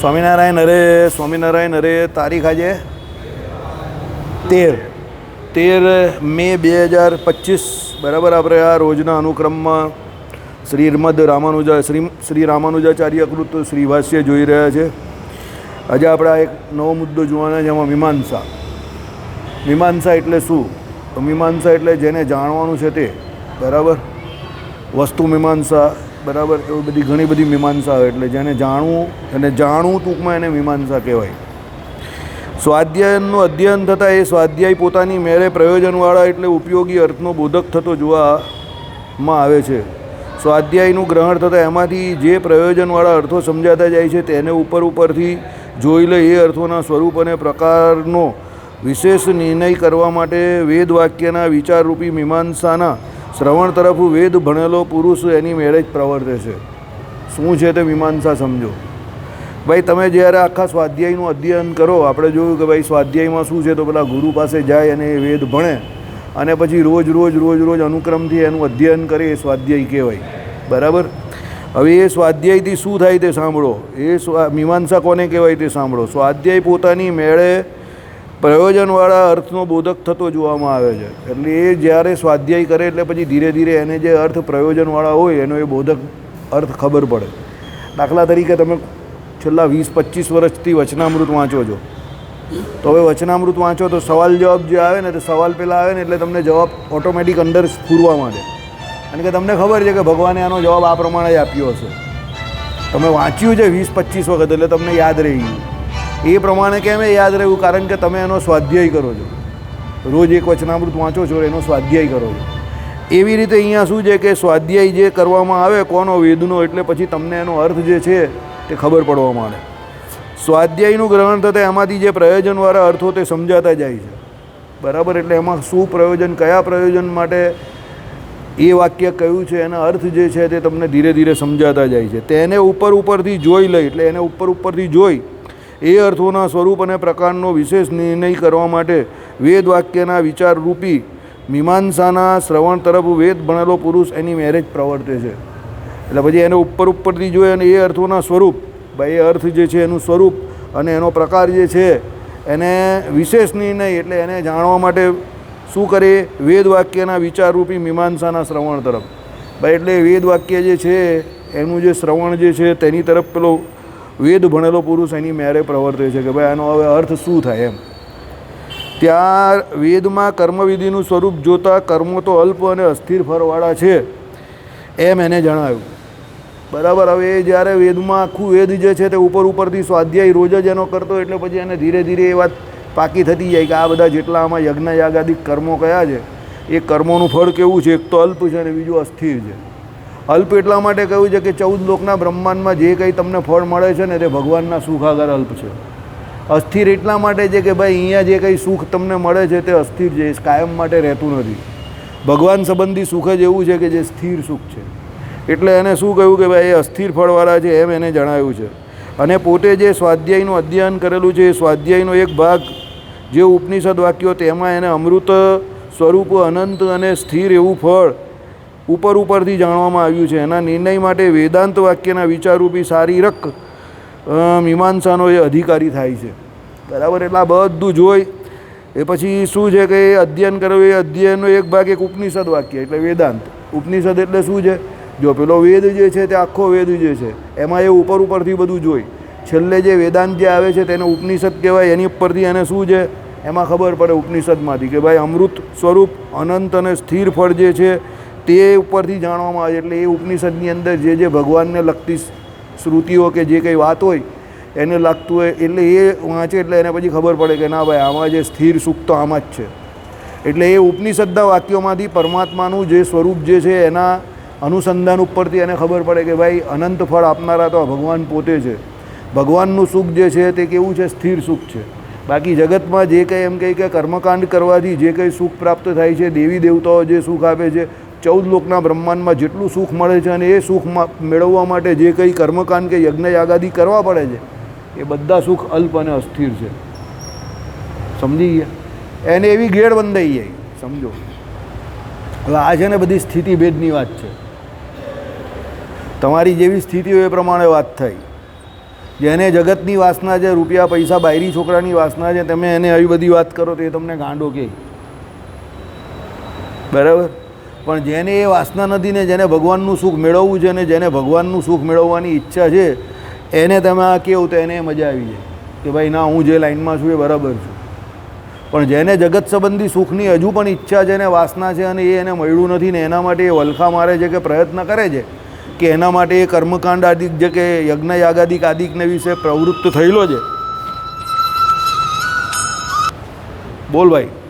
સ્વામિનારાયણ અરે સ્વામિનારાયણ અરે, તારીખ આજે? તેર. તેર મે બે હજાર પચીસ. બરાબર આપણે આ રોજના અનુક્રમમાં શ્રીમદ રામાનુજા, શ્રી શ્રી રામાનુજાચાર્ય કૃત શ્રીભાષ્ય જોઈ રહ્યા છે. આજે આપણે આ એક નવો મુદ્દો જોવાના છે એમાં મીમાંસા. મીમાંસા એટલે શું? તો મીમાંસા એટલે જેને જાણવાનું છે તે. બરાબર? વસ્તુ મીમાંસા બરાબર, એવી બધી ઘણી બધી મીમાંસા એટલે જેને જાણવું અને જાણવું ટૂંકમાં એને મીમાંસા કહેવાય. સ્વાધ્યાયનનું અધ્યયન થતાં એ સ્વાધ્યાય પોતાની મેરે પ્રયોજનવાળા એટલે ઉપયોગી અર્થનો બોધક થતો જોવામાં આવે છે. સ્વાધ્યાયનું ગ્રહણ થતાં એમાંથી જે પ્રયોજનવાળા અર્થો સમજાતા જાય છે તેને ઉપર ઉપરથી જોઈ લે એ અર્થોના સ્વરૂપ અને પ્રકારનો વિશેષ નિર્ણય કરવા માટે વેદવાક્યના વિચારરૂપી મીમાંસાના શ્રવણ તરફ વેદ ભણેલો પુરુષ એની મેળે જ પ્રવર્તે છે. શું છે તે મીમાંસા સમજો. ભાઈ, તમે જ્યારે આખા સ્વાધ્યાયનું અધ્યયન કરો, આપણે જોયું કે ભાઈ સ્વાધ્યાયમાં શું છે તો પેલા ગુરુ પાસે જાય અને એ વેદ ભણે અને પછી રોજ રોજ રોજ રોજ અનુક્રમથી એનું અધ્યયન કરે, એ સ્વાધ્યાય કહેવાય. બરાબર? હવે એ સ્વાધ્યાયથી શું થાય તે સાંભળો. એ મીમાંસા કોને કહેવાય તે સાંભળો. સ્વાધ્યાય પોતાની મેળે પ્રયોજનવાળા અર્થનો બોધક થતો જોવામાં આવે છે. એટલે એ જ્યારે સ્વાધ્યાય કરે એટલે પછી ધીરે ધીરે એને જે અર્થ પ્રયોજનવાળા હોય એનો એ બોધક અર્થ ખબર પડે. દાખલા તરીકે તમે છેલ્લા વીસ પચીસ વર્ષથી વચનામૃત વાંચો છો. તો હવે વચનામૃત વાંચો તો સવાલ જવાબ જે આવે ને તો સવાલ પહેલાં આવે ને એટલે તમને જવાબ ઓટોમેટિક અંદર સ્ફૂરવા માંડે. કારણ કે તમને ખબર છે કે ભગવાને આનો જવાબ આ પ્રમાણે આપ્યો હશે. તમે વાંચ્યું છે વીસ પચીસ વખત એટલે તમને યાદ રહી ગયું. એ પ્રમાણે કેમ યાદ રહ્યું કારણ કે તમે એનો સ્વાધ્યાય કરો છો. રોજ એક વચનામૃત વાંચો છો એનો સ્વાધ્યાય કરો છો. એવી રીતે અહીંયા શું છે કે સ્વાધ્યાય જે કરવામાં આવે કોનો વેદનો? એટલે પછી તમને એનો અર્થ જે છે તે ખબર પડવા માંડે. સ્વાધ્યાયનું ગ્રહણ થતાં એમાંથી જે પ્રયોજનવાળા અર્થો તે સમજાતા જાય છે. બરાબર? એટલે એમાં શું પ્રયોજન, કયા પ્રયોજન માટે એ વાક્ય કયું છે, એના અર્થ જે છે તે તમને ધીરે ધીરે સમજાતા જાય છે. તેને ઉપર ઉપરથી જોઈ લઈ, એટલે એને ઉપર ઉપરથી જોઈ એ અર્થોના સ્વરૂપ અને પ્રકારનો વિશેષ નિર્ણય કરવા માટે વેદ વાક્યના વિચારરૂપી મીમાંસાના શ્રવણ તરફ વેદ ભણેલો પુરુષ એની મેરેજ પ્રવર્તે છે. એટલે પછી એને ઉપર ઉપરથી જોઈએ અને એ અર્થોના સ્વરૂપ, ભાઈ એ અર્થ જે છે એનું સ્વરૂપ અને એનો પ્રકાર જે છે એને વિશેષ નિર્ણય એટલે એને જાણવા માટે શું કરે? વેદ વાક્યના વિચારરૂપી મીમાંસાના શ્રવણ તરફ. ભાઈ એટલે વેદ વાક્ય જે છે, એનું જે શ્રવણ જે છે તેની તરફ પેલો વેદ ભણેલો પુરુષ એની મેરે પ્રવર્તે છે કે ભાઈ આનો હવે અર્થ શું થાય એમ. ત્યાં વેદમાં કર્મવિધિનું સ્વરૂપ જોતાં કર્મો તો અલ્પ અને અસ્થિર ફરવાળા છે, એમ એને જણાવ્યું. બરાબર, હવે એ જ્યારે વેદમાં આખું વેદ જે છે તે ઉપર ઉપરથી સ્વાધ્યાય રોજ જ એનો કરતો એટલે પછી એને ધીરે ધીરે એ વાત પાકી થતી જાય કે આ બધા જેટલા આમાં યજ્ઞ યાગાદિક કર્મો કયા છે, એ કર્મોનું ફળ કેવું છે? એક તો અલ્પ છે અને બીજું અસ્થિર છે. અલ્પ એટલા માટે કહ્યું છે કે ચૌદ લોકના બ્રહ્માંડમાં જે કંઈ તમને ફળ મળે છે ને તે ભગવાનના સુખ આગળ અલ્પ છે. અસ્થિર એટલા માટે છે કે ભાઈ, અહીંયા જે કંઈ સુખ તમને મળે છે તે અસ્થિર છે કાયમ માટે રહેતું નથી. ભગવાન સંબંધી સુખ જ એવું છે કે જે સ્થિર સુખ છે. એટલે એને શું કહ્યું કે ભાઈ, એ અસ્થિર ફળવાળા છે એમ એને જણાવ્યું છે. અને પોતે જે સ્વાધ્યાયનું અધ્યયન કરેલું છે, એ સ્વાધ્યાયનો એક ભાગ, જે ઉપનિષદ વાક્યો, તેમાં એને અમૃત સ્વરૂપ, અનંત અને સ્થિર એવું ફળ ઉપર ઉપરથી જાણવામાં આવ્યું છે. એના નિર્ણય માટે વેદાંત વાક્યના વિચારરૂપી શારીરક રક મીમાંસાનો એ અધિકારી થાય છે. બરાબર, એટલે આ બધું જોઈ એ પછી શું છે કે અધ્યયન કરવું એ અધ્યયનનો એક ભાગ એક ઉપનિષદ વાક્ય, એટલે વેદાંત. ઉપનિષદ એટલે શું છે? જો પેલો વેદ જે છે તે આખો વેદ જે છે, એમાં એ ઉપર ઉપરથી બધું જોઈ. છેલ્લે જે વેદાંત જે આવે છે તેને ઉપનિષદ કહેવાય, એની ઉપરથી એને શું છે? એમાં ખબર પડે ઉપનિષદમાંથી કે ભાઈ અમૃત સ્વરૂપ અનંત અને સ્થિર ફળ જે છે તે ઉપરથી જાણવામાં આવે છે. એટલે એ ઉપનિષદની અંદર જે જે ભગવાનને લગતી શ્રુતિઓ કે જે કંઈ વાત હોય, એને લાગતું હોય, એટલે એ વાંચે, એટલે એને પછી ખબર પડે કે ના ભાઈ, આમાં જે સ્થિર સુખ તો આમાં જ છે. એટલે એ ઉપનિષદના વાક્યોમાંથી પરમાત્માનું જે સ્વરૂપ જે છે, એના અનુસંધાન ઉપરથી એને ખબર પડે કે ભાઈ, અનંત ફળ આપનારા તો ભગવાન પોતે છે. ભગવાનનું સુખ જે છે, તે કેવું છે? સ્થિર સુખ છે. બાકી જગતમાં જે કંઈ એમ કહે કે કર્મકાંડ કરવાથી જે કંઈ સુખ પ્રાપ્ત થાય છે, દેવી દેવતાઓ જે સુખ આપે છે ચૌદ લોકના બ્રહ્માંડમાં જેટલું સુખ મળે છે અને એ સુખ મેળવવા માટે જે કંઈ કર્મકાંડ કે યજ્ઞ યાગાદી કરવા પડે છે, એ બધા સુખ અલ્પ અને અસ્થિર છે. સમજી ગયા? એને એવી ગેડ બંધાઈ જાય સમજો. હવે આ છે ને બધી સ્થિતિ ભેદની વાત છે. તમારી જેવી સ્થિતિ હોય એ પ્રમાણે વાત થઈ. જેને જગતની વાસના છે, રૂપિયા, પૈસા, બાયરી, છોકરાની વાસના છે, તમે એને આવી બધી વાત કરો તો એ તમને ગાંડો કહે. બરાબર? પણ જેને એ વાસના નથી ને જેને ભગવાનનું સુખ મેળવવું છે ને જેને ભગવાનનું સુખ મેળવવાની ઈચ્છા છે, એને તમે આ કેવું તો એને મજા આવી જાય. કે ભાઈ, ના, હું જે લાઈનમાં છું એ બરાબર છું. પણ જેને જગત સંબંધી સુખની હજુ પણ ઈચ્છા છે ને વાસના છે અને એ એને મળ્યું નથી ને એના માટે એ વલખા મારે છે કે પ્રયત્ન કરે છે, કે એના માટે એ કર્મકાંડ આદિક જે કે યજ્ઞ યાગાદિક આદિકને વિશે પ્રવૃત્ત થયેલો છે. બોલ ભાઈ.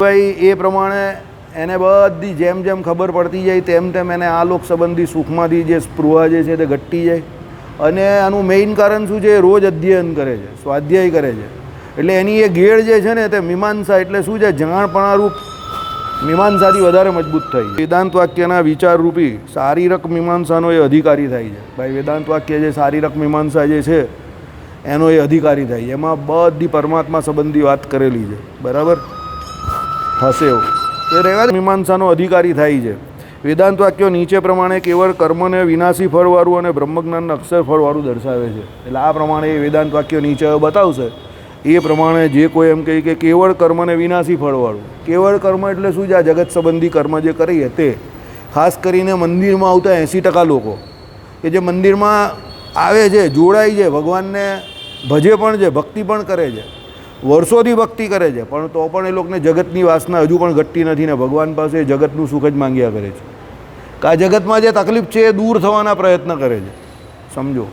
ભાઈ, એ પ્રમાણે એને બધી જેમ જેમ ખબર પડતી જાય, તેમ તેમ એને આ લોક સંબંધી સુખમાંથી જે સ્પૃહા જે છે તે ઘટતી જાય. અને આનું મેઇન કારણ શું છે? એ રોજ અધ્યયન કરે છે, સ્વાધ્યાય કરે છે. એટલે એની એ ગેડ જે છે ને તે મીમાંસા, એટલે શું છે? જાણપણારૂપ મીમાંસાથી વધારે મજબૂત થઈ વેદાંત વાક્યના વિચારરૂપી શારીરક મીમાંસાનો એ અધિકારી થાય છે. ભાઈ, વેદાંત વાક્ય જે શારીરક મીમાંસા જે છે, એનો એ અધિકારી થાય છે. એમાં બધી પરમાત્મા સંબંધી વાત કરેલી છે. બરાબર? હશે એવું. એ રહેવા મીમાંસાનો અધિકારી થાય છે. વેદાંત વાક્યો નીચે પ્રમાણે કેવળ કર્મને વિનાશી ફળવાળું અને બ્રહ્મજ્ઞાનના અક્ષર ફળવાળું દર્શાવે છે. એટલે આ પ્રમાણે એ વેદાંત વાક્યો નીચે બતાવશે. એ પ્રમાણે જે કોઈ એમ કહે કે કેવળ કર્મને વિનાશી ફળવાળું. કેવળ કર્મ એટલે શું છે? આ જગત સંબંધી કર્મ જે કરીએ તે. ખાસ કરીને મંદિરમાં આવતા એંસી ટકા લોકો. કે જે મંદિરમાં આવે છે, જોડાય છે, ભગવાનને ભજે પણ છે, ભક્તિ પણ કરે છે. વર્ષોથી ભક્તિ કરે છે, પણ તો પણ એ લોકોને જગતની વાસના હજુ પણ ઘટતી નથી ને ભગવાન પાસે જગતનું સુખ જ માંગ્યા કરે છે. કે આ જગતમાં જે તકલીફ છે એ દૂર થવાના પ્રયત્ન કરે છે, સમજો.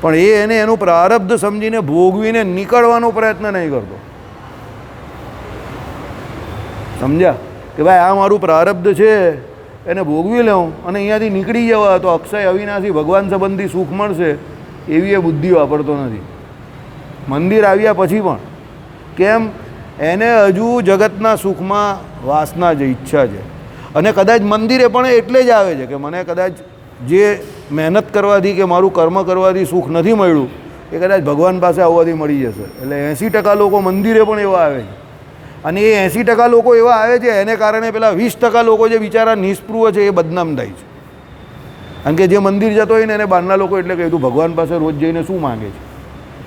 પણ એ એને એનું પ્રારબ્ધ સમજીને ભોગવીને નીકળવાનો પ્રયત્ન નહીં કરતો. સમજ્યા? કે ભાઈ આ મારું પ્રારબ્ધ છે, એને ભોગવી લઉં અને અહીંયાથી નીકળી જવા તો અક્ષય અવિનાશી ભગવાન સંબંધી સુખ મળશે એવી એ બુદ્ધિ વાપરતો નથી. મંદિર આવ્યા પછી પણ કેમ? એને હજુ જગતના સુખમાં વાસના જે ઈચ્છા છે. અને કદાચ મંદિરે પણ એટલે જ આવે છે કે મને કદાચ જે મહેનત કરવાથી કે મારું કર્મ કરવાથી સુખ નથી મળ્યું, એ કદાચ ભગવાન પાસે આવવાથી મળી જશે. એટલે એંસી ટકા લોકો મંદિરે પણ એવા આવે છે. અને એ એંસી ટકા લોકો એવા આવે છે, એને કારણે પેલા વીસ ટકા લોકો જે બિચારા નિષ્પૃહ છે એ બદનામ થાય છે. કારણ કે જે મંદિર જતો હોય ને એને બહારના લોકો એટલે કહ્યું તું ભગવાન પાસે રોજ જઈને શું માગે છે?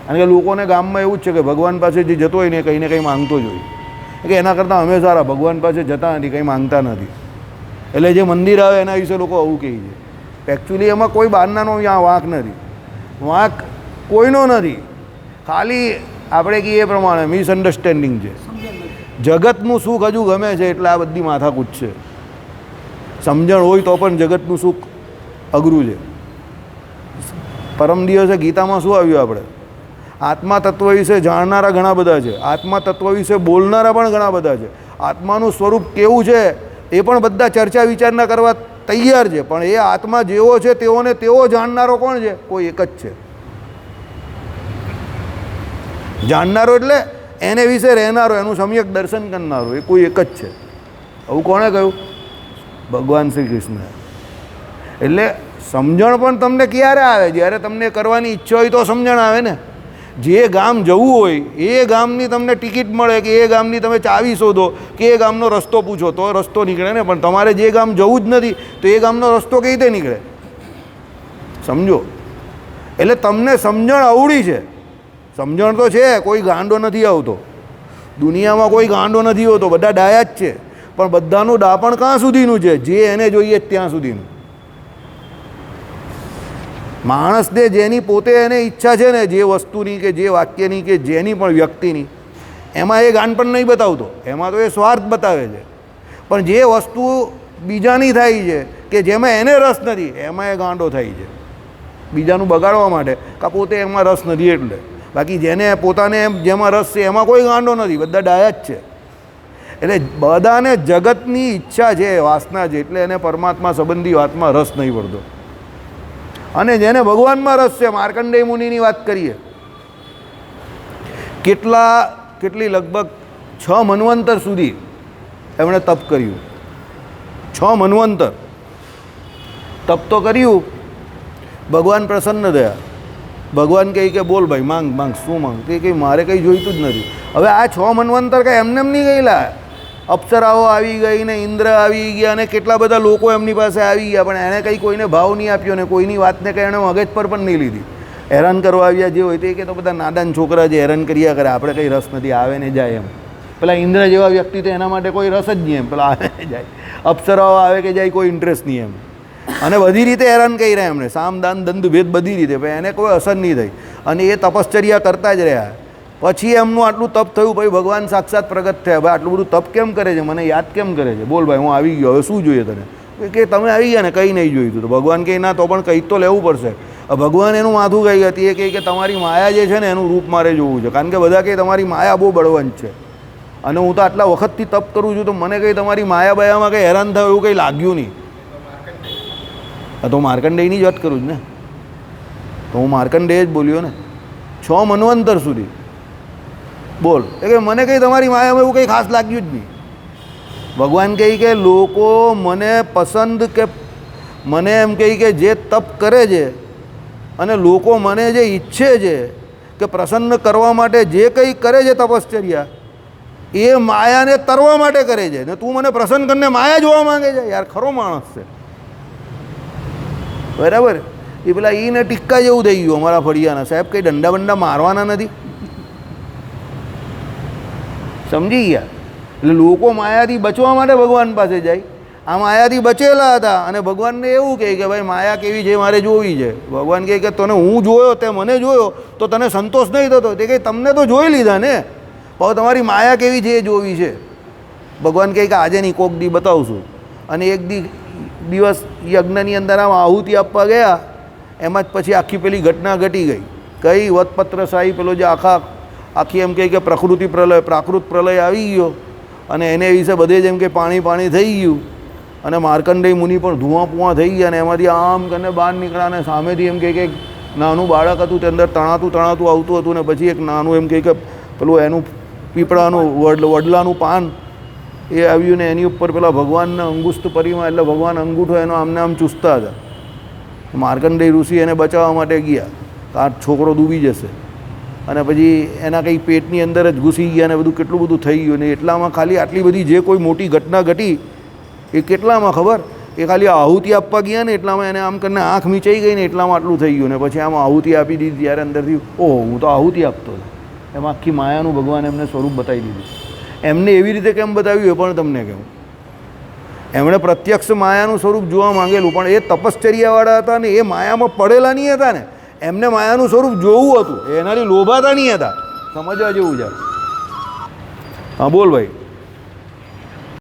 કારણ કે લોકોને ગામમાં એવું જ છે કે ભગવાન પાસે જે જતો હોય ને કંઈ ને કંઈ માંગતો જ હોય. કે એના કરતાં અમે સારા, ભગવાન પાસે જતા નથી, કંઈ માંગતા નથી. એટલે જે મંદિર આવે એના વિશે લોકો આવું કહે છે. એકચ્યુઅલી એમાં કોઈ બહારનાનો ત્યાં વાંક નથી. વાંક કોઈનો નથી. ખાલી આપણે કહીએ એ પ્રમાણે મિસઅન્ડરસ્ટેન્ડિંગ છે. જગતનું સુખ હજુ ગમે છે એટલે આ બધી માથાકૂટ છે. સમજણ હોય તો પણ જગતનું સુખ અઘરું છે. પરમ દિવસે ગીતામાં શું આવ્યું આપણે? આત્મા તત્વ વિશે જાણનારા ઘણા બધા છે. આત્મા તત્વ વિશે બોલનારા પણ ઘણા બધા છે. આત્માનું સ્વરૂપ કેવું છે એ પણ બધા ચર્ચા વિચારણા કરવા તૈયાર છે. પણ એ આત્મા જેવો છે તેઓને તેવો જાણનારો કોણ છે? કોઈ એક જ છે. જાણનારો એટલે એને વિશે રહેનારો, એનું સમ્યક દર્શન કરનારો, એ કોઈ એક જ છે. આવું કોણે કહ્યું? ભગવાન શ્રી કૃષ્ણ એટલે સમજણ પણ તમને ક્યારે આવે? જ્યારે તમને કરવાની ઈચ્છા હોય તો સમજણ આવે ને. જે ગામ જવું હોય, એ ગામની તમને ટિકિટ મળે કે એ ગામની તમે ચાવી શોધો, કે એ ગામનો રસ્તો પૂછો, તો રસ્તો નીકળે ને? પણ તમારે જે ગામ જવું જ નથી, તો એ ગામનો રસ્તો કઈ રીતે નીકળે? સમજો? એટલે તમને સમજણ અવળી છે. સમજણ તો છે, કોઈ ગાંડો નથી આવતો. દુનિયામાં કોઈ ગાંડો નથી હોતો, બધા ડાયા જ છે. પણ બધાનું ડાપણ ક્યાં સુધીનું છે? જે એને જોઈએ ત્યાં સુધીનું. માણસને જેની પોતે એને ઈચ્છા છે ને, જે વસ્તુની કે જે વાક્યની કે જેની પણ વ્યક્તિની, એમાં એ ગાંડપણ નહીં બતાવતો. એમાં તો એ સ્વાર્થ બતાવે છે. પણ જે વસ્તુ બીજાની થાય છે, કે જેમાં એને રસ નથી, એમાં એ ગાંડો થાય છે. બીજાનું બગાડવા માટે, કાં પોતે એમાં રસ નથી એટલે. બાકી જેને પોતાને એમ જેમાં રસ છે, એમાં કોઈ ગાંડો નથી, બધા ડાયા જ છે. એટલે બધાને જગતની ઈચ્છા છે, વાસના છે, એટલે એને પરમાત્મા સંબંધી વાતમાં રસ નહીં પડતો. અને જેને ભગવાનમાં રસ છે, માર્કંડેય મુનિની વાત કરીએ. કેટલા, કેટલી લગભગ છ મન્વંતર સુધી એમણે તપ કર્યું. છ મન્વંતર. તપ તો કર્યું. ભગવાન પ્રસન્ન થયા. ભગવાન કહે કે, બોલ ભાઈ, માંગ માંગ, શું માંગ? તે કંઈ મારે કંઈ જોઈતું જ નથી. હવે આ છ મન્વંતર કાંઈ એમને એમ નહીં ગયેલા. અપ્સરાઓ આવી ગઈ ને ઇન્દ્ર આવી ગયા અને કેટલા બધા લોકો એમની પાસે આવી ગયા, પણ એણે કંઈ કોઈને ભાવ નહીં આપ્યો ને કોઈની વાતને કંઈ એણે મગજ પર પણ નહીં લીધી. હેરાન કરવા આવ્યા જે હોય તે કે તો બધા નાદાન છોકરા જે હેરાન કર્યા કરે, આપણે કંઈ રસ નથી, આવે ને જાય એમ. પેલા ઇન્દ્ર જેવા વ્યક્તિ તો એના માટે કોઈ રસ જ નહીં એમ, પેલા આવે જાય. અપ્સરાઓ આવે કે જાય કોઈ ઇન્ટરેસ્ટ નહીં એમ. અને બધી રીતે હેરાન કરી રહ્યા એમને સામ દાન દંદ ભેદ બધી રીતે, પણ એને કોઈ અસર નહીં થઈ. અને એ તપશ્ચર્યા કરતા જ રહ્યા. પછી એમનું આટલું તપ થયું ભાઈ ભગવાન સાક્ષાત પ્રગટ થયા. ભાઈ, આટલું બધું તપ કેમ કરે છે? મને યાદ કેમ કરે છે? બોલ ભાઈ, હું આવી ગયો. હવે શું જોઈએ તને? કે તમે આવી ગયા ને, કંઈ નહીં જોયું તો ભગવાન કહે, ના, તો પણ કંઈ તો લેવું પડશે. ભગવાન એનું માથું કહી હતી? એ કહે કે, તમારી માયા જે છે ને, એનું રૂપ મારે જોવું છે. કારણ કે બધા કહે, તમારી માયા બહુ બળવંત છે. અને હું તો આટલા વખતથી તપ કરું છું તો મને કંઈ તમારી માયા બયામાં કંઈ હેરાન થયું એવું કંઈ લાગ્યું નહીં. તો માર્કંડેયની જ વાત કરું છું ને. તો હું માર્કંડેય જ બોલ્યો ને. છ મનવંતર સુધી. બોલ. એ કે મને કંઈ તમારી માયામાં એવું કંઈ ખાસ લાગ્યું જ નહીં. ભગવાન કહે કે લોકો મને પસંદ કે મને એમ કહે કે જે તપ કરે છે અને લોકો મને જે ઈચ્છે છે કે પ્રસન્ન કરવા માટે જે કંઈ કરે છે તપશ્ચર્યા, એ માયાને તરવા માટે કરે છે. ને તું મને પ્રસન્ન કરીને માયા જોવા માંગે છે? યાર, ખરો માણસ છે. બરાબર? એ પેલા એને ટીક્કા જેવું થઈ ગયું અમારા ફળિયાના. સાહેબ, કંઈ દંડા બંડા મારવાના નથી? સમજી ગયા? એટલે લોકો માયાથી બચવા માટે ભગવાન પાસે જાય. આ માયાથી બચેલા હતા અને ભગવાનને એવું કહે કે ભાઈ, માયા કેવી છે? મારે જોવી છે. ભગવાન કહે કે, તને હું જોયો તે મને જોયો, તો તને સંતોષ નહીં થતો. તે કહે, તમને તો જોઈ લીધા ને? પણ તમારી માયા કેવી છે એ જોવી છે. ભગવાન કહે કે, આજે નહીં, કોક દી બતાવશું. અને એક દી દિવસ યજ્ઞની અંદર આમ આહુતિ આપવા ગયા. એમાં જ પછી આખી પેલી ઘટના ઘટી ગઈ. કઈ વતપત્ર સાહી પેલો જે આખા આખી એમ કહે કે પ્રકૃતિ પ્રલય, પ્રાકૃત પ્રલય આવી ગયો. અને એને વિશે બધે જ એમ કે પાણી પાણી થઈ ગયું. અને માર્કંડેય મુનિ પણ ધુઆ પુઆ થઈ ગયા અને એમાંથી આમ કરીને બહાર નીકળ્યા અને સામેથી એમ કહે કે નાનું બાળક હતું, તે અંદર તણાતું તણાતું આવતું હતું ને પછી એક નાનું એમ કહે કે પેલું એનું પીપળાનું વડ, વડલાનું પાન એ આવ્યું ને એની ઉપર પેલા ભગવાનના અંગુસ્ત પરિમાં, એટલે ભગવાન અંગૂઠો એનો આમને આમ ચૂસતા હતા. માર્કંડેય ઋષિ એને બચાવવા માટે ગયા. આ છોકરો ડૂબી જશે. અને પછી એના કંઈ પેટની અંદર જ ઘૂસી ગયા ને બધું કેટલું બધું થઈ ગયું ને એટલામાં ખાલી આટલી બધી જે કોઈ મોટી ઘટના ઘટી, એ કેટલામાં ખબર? એ ખાલી આહુતિ આપવા ગયા ને એટલામાં એને આમ કરીને આંખ મીચાઈ ગઈ ને એટલામાં આટલું થઈ ગયું ને પછી આમાં આહુતિ આપી દીધી ત્યારે અંદરથી, ઓહો, હું તો આહુતિ આપતો હતો. એમાં આખી માયાનું ભગવાન એમને સ્વરૂપ બતાવી દીધું. એમને એવી રીતે કેમ બતાવ્યું એ પણ તમને કહું. એમણે પ્રત્યક્ષ માયાનું સ્વરૂપ જોવા માંગેલું, પણ એ તપશ્ચર્યાવાળા હતા ને એ માયામાં પડેલા નહીં હતા ને. એમને માયાનું સ્વરૂપ જોવું હતું. એનાથી લોભાતા નહીં હતા. સમજવા જેવું છે. હા, બોલ ભાઈ.